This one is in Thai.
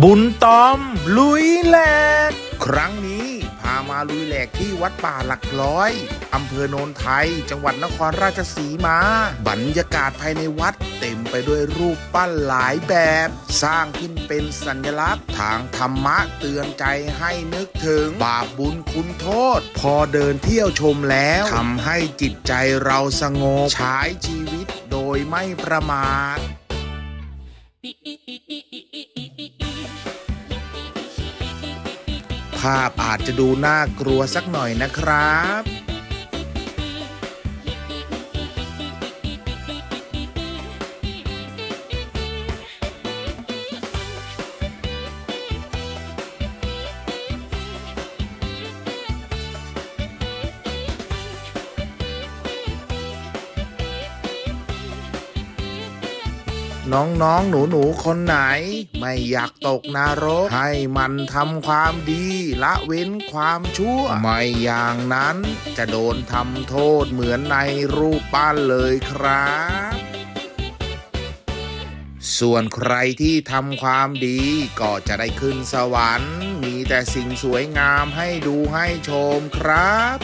บุญตอม ลุยแหลก ครั้งนี้พามาลุยแหลกที่วัดป่าหลักร้อยอำเภอโนนไทย จังหวัดนครราชสีมา บรรยากาศภายในวัดเต็มไปด้วยรูปปั้นหลายแบบ สร้างขึ้นเป็นสัญลักษณ์ทางธรรมะเตือนใจให้นึกถึงบาปบุญคุณโทษ พอเดินเที่ยวชมแล้วทำให้จิตใจเราสงบใช้ชีวิตโดยไม่ประมาท ภาพอาจจะดูน่ากลัวสักหน่อยนะครับ น้องๆ หนูๆ คนไหน ไม่อยากตกนรก ให้มันทำความดีละเว้นความชั่ว ไม่อย่างนั้นจะโดนทำโทษเหมือนในรูปปั้นเลยครับส่วนใครที่ทำความดีก็จะได้ขึ้นสวรรค์ มีแต่สิ่งสวยงามให้ดูให้ชมครับ